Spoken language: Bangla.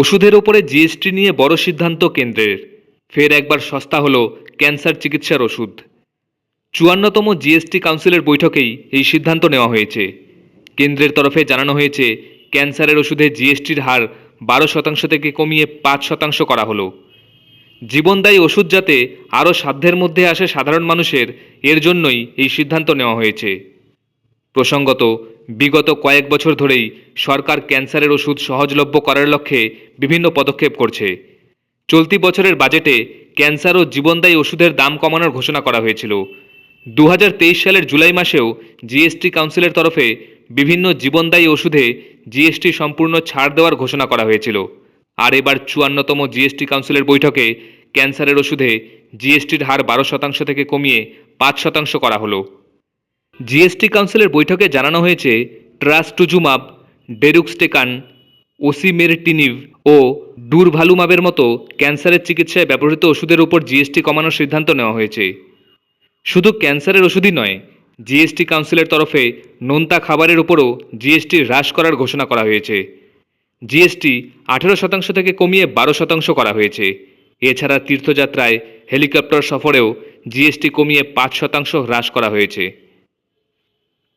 ওষুধের ওপরে জিএসটি নিয়ে বড় সিদ্ধান্ত কেন্দ্রের। ফের একবার সস্তা হলো ক্যান্সার চিকিৎসার ওষুধ। চুয়ান্নতম জিএসটি কাউন্সিলের বৈঠকেই এই সিদ্ধান্ত নেওয়া হয়েছে। কেন্দ্রের তরফে জানানো হয়েছে, ক্যান্সারের ওষুধে জিএসটির হার বারো শতাংশ থেকে কমিয়ে পাঁচ শতাংশ করা হলো। জীবনদায়ী ওষুধ যাতে আরও সাধ্যের মধ্যে আসে সাধারণ মানুষের, এর জন্যই এই সিদ্ধান্ত নেওয়া হয়েছে। প্রসঙ্গত, বিগত কয়েক বছর ধরেই সরকার ক্যান্সারের ওষুধ সহজলভ্য করার লক্ষ্যে বিভিন্ন পদক্ষেপ করছে। চলতি বছরের বাজেটে ক্যান্সার ও জীবনদায়ী ওষুধের দাম কমানোর ঘোষণা করা হয়েছিল। দু হাজার তেইশ সালের জুলাই মাসেও জিএসটি কাউন্সিলের তরফে বিভিন্ন জীবনদায়ী ওষুধে জিএসটি সম্পূর্ণ ছাড় দেওয়ার ঘোষণা করা হয়েছিল। আর এবার চুয়ান্নতম জিএসটি কাউন্সিলের বৈঠকে ক্যান্সারের ওষুধে জিএসটির হার বারো শতাংশ থেকে কমিয়ে পাঁচ শতাংশ করা হলো। জিএসটি কাউন্সিলের বৈঠকে জানানো হয়েছে ট্রাস্টুজুমাব ডেরুক্সটেকান ওসিমেরটিনিভ ও ডুরভালুমাবের মতো ক্যান্সারের চিকিৎসায় ব্যবহৃত ওষুধের উপর জিএসটি কমানোর সিদ্ধান্ত নেওয়া হয়েছে। শুধু ক্যান্সারের ওষুধই নয় জিএসটি কাউন্সিলের তরফে নোনতা খাবারের উপরও জিএসটি হ্রাস করার ঘোষণা করা হয়েছে। জিএসটি আঠেরো শতাংশ থেকে কমিয়ে বারো শতাংশ করা হয়েছে। এছাড়া তীর্থযাত্রায় হেলিকপ্টার সফরেও জিএসটি কমিয়ে পাঁচ শতাংশ হ্রাস করা হয়েছে।